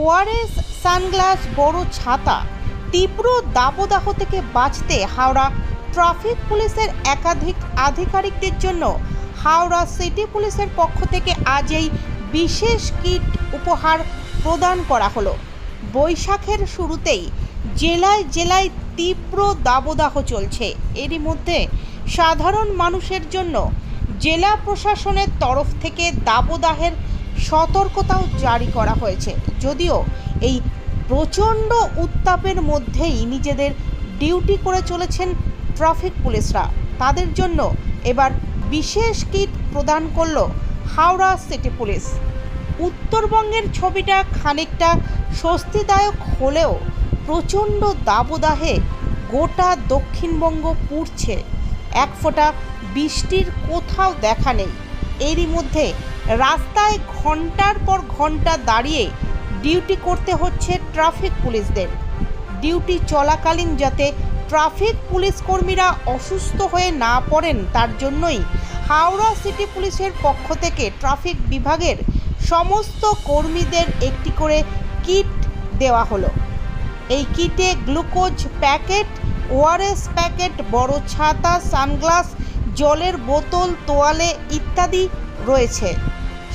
ORS sunglass বড় ছাতা তীব্র দাবদাহ থেকে বাঁচতে হাওড়া ট্রাফিক পুলিশের একাধিক আধিকারিকদের জন্য হাওড়া সিটি পুলিশের পক্ষ থেকে আজ এই বিশেষ কিট উপহার প্রদান করা হলো। বৈশাখের শুরুতেই জেলায় জেলায় তীব্র দাবদাহ চলছে। এরই মধ্যে সাধারণ মানুষের জন্য জেলা প্রশাসনের তরফ থেকে দাবদাহের সতর্কতাও জারি করা হয়েছে। যদিও এই প্রচণ্ড উত্তাপের মধ্যেই নিজেদের ডিউটি করে চলেছেন ট্রাফিক পুলিশরা। তাদের জন্য এবার বিশেষ কিট প্রদান করল হাওড়া সিটি পুলিশ। উত্তরবঙ্গের ছবিটা খানিকটা স্বস্তিদায়ক হলেও প্রচণ্ড দাবদাহে গোটা দক্ষিণবঙ্গ পুড়ছে। এক ফোঁটা বৃষ্টির কোথাও দেখা নেই। এরই মধ্যে রাস্তায় ঘণ্টার পর ঘণ্টা দাঁড়িয়ে ডিউটি করতে হচ্ছে ট্রাফিক পুলিশদের। ডিউটি চলাকালীন যাতে ট্রাফিক পুলিশ কর্মীরা অসুস্থ হয়ে না পড়েন, তার জন্যই হাওড়া সিটি পুলিশের পক্ষ থেকে ট্রাফিক বিভাগের সমস্ত কর্মীদের একটি করে কিট দেওয়া হলো। এই কিটে গ্লুকোজ প্যাকেট, ওআরএস প্যাকেট, বড় ছাতা, সানগ্লাস জলের বোতল, তোয়ালে ইত্যাদি রয়েছে।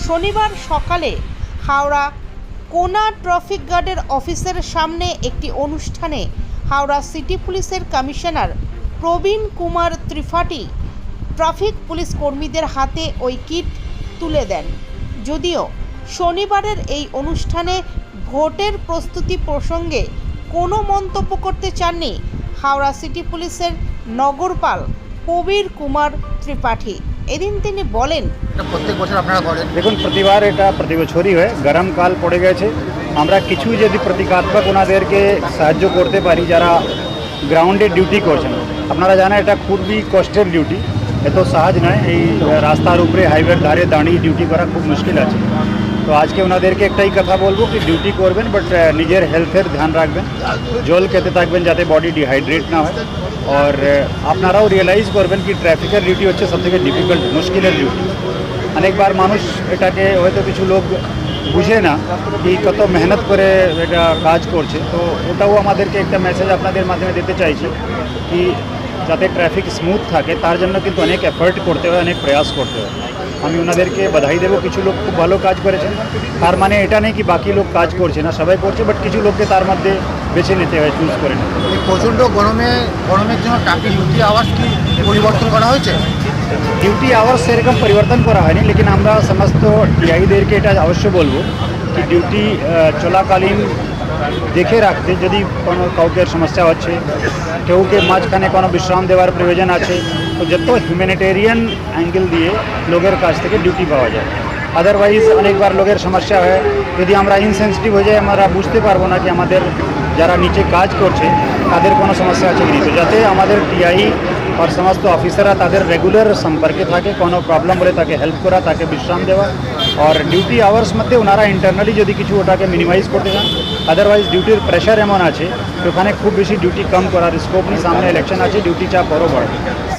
শনিবার সকালে হাওড়া কোনা ট্রাফিক গার্ডের অফিসের সামনে একটি অনুষ্ঠানে হাওড়া সিটি পুলিশের commissioner Prabin Kumar Tripathi traffic police কর্মীদের হাতে ওই কিট তুলে দেন। যদিও শনিবারের এই অনুষ্ঠানে ভোটের প্রস্তুতি প্রসঙ্গে কোনো মন্তব্য করতে চাননি হাওড়া সিটি পুলিশের নগরপাল কবির কুমার ত্রিপাঠী। এদিন তিনি বলেন প্রত্যেক বছর আপনারা করেন। দেখুন প্রতিবার এটা প্রতি বছরই হয় গরমকাল পড়ে গেছে। আমরা কিছু যদি প্রতীকাত্মক ওনাদেরকে সাহায্য করতে পারি যারা গ্রাউন্ডে ডিউটি করছেন। আপনারা জানেন এটা খুবই কষ্টের ডিউটি এত সহজ নয়। এই রাস্তার উপরে হাইওয়ের ধারে দাঁড়িয়ে ডিউটি করা খুব মুশকিল আছে। তো আজকে ওনাদেরকে একটাই কথা বলব কি ডিউটি করবেন বাট নিজের হেলথের ধ্যান রাখবেন। জল খেতে থাকবেন যাতে বডি ডিহাইড্রেট না হয়। আর আপনারাও রিয়েলাইজ করবেন কি ট্রাফিকের ডিউটি হচ্ছে সবথেকে ডিফিকাল্ট মুশকিলের ডিউটি অনেকবার মানুষ এটাকে হয়তো কিছু লোক বুঝে না কি কত মেহনত করে এটা কাজ করছে। তো ওটাও আমাদেরকে একটা মেসেজ আপনাদের মাধ্যমে দিতে চাইছি কি যাতে ট্রাফিক স্মুথ থাকে তার জন্য কিন্তু অনেক এফার্ট করতে হয় অনেক প্রয়াস করতে হয়। আমি ওনাদেরকে বাধাই দেবো কিছু লোক খুব ভালো কাজ করেছেন। তার মানে এটা নেই কি বাকি লোক কাজ করছে না সবাই করছে বাট কিছু লোককে তার মধ্যে বেছে নিতে হয় চুজ করে নিতে প্রচণ্ড গরমে গরমের জন্য ট্রাফিক ডিউটি আওয়াজ কি পরিবর্তন করা হয়েছে? ডিউটি আওয়ার সেরকম পরিবর্তন করা হয়নি লেকিন আমরা সমস্ত টিআইদেরকে এটা অবশ্য বলব কি ডিউটি চলাকালীন দেখে রাখতে যদি কোনো কাউকে সমস্যা হচ্ছে, কেউকে মাঝখানে কোনো বিশ্রাম দেওয়ার প্রয়োজন আছে, তো যত হিউম্যানিটেরিয়ান অ্যাঙ্গেল দিয়ে লোকের কাছ থেকে ডিউটি পাওয়া যায়। আদারওয়াইজ অনেকবার লোকের সমস্যা হয়। যদি আমরা ইনসেন্সিটিভ হয়ে যাই, আমরা বুঝতে পারব না কি আমাদের যারা নিচে কাজ করছে, তাদের কোনো সমস্যা আছে কি নেই তো যাতে আমাদের টিআই আর সমস্ত অফিসাররা তাদের রেগুলার সম্পর্কে থাকে, কোনো প্রবলেম হলে তাকে হেল্প করা, তাকে বিশ্রাম দেওয়া আর ডিউটি আওয়ার্স মধ্যে ওনারা ইন্টারনালি যদি কিছু ওটাকে মিনিমাইজ করতে চান আদারওয়াইজ ডিউটির প্রেশার এমন আছে ওখানে খুব বেশি ডিউটি কম করার স্কোপ নেই সামনে ইলেকশন আছে ডিউটি চাপ বড় বড়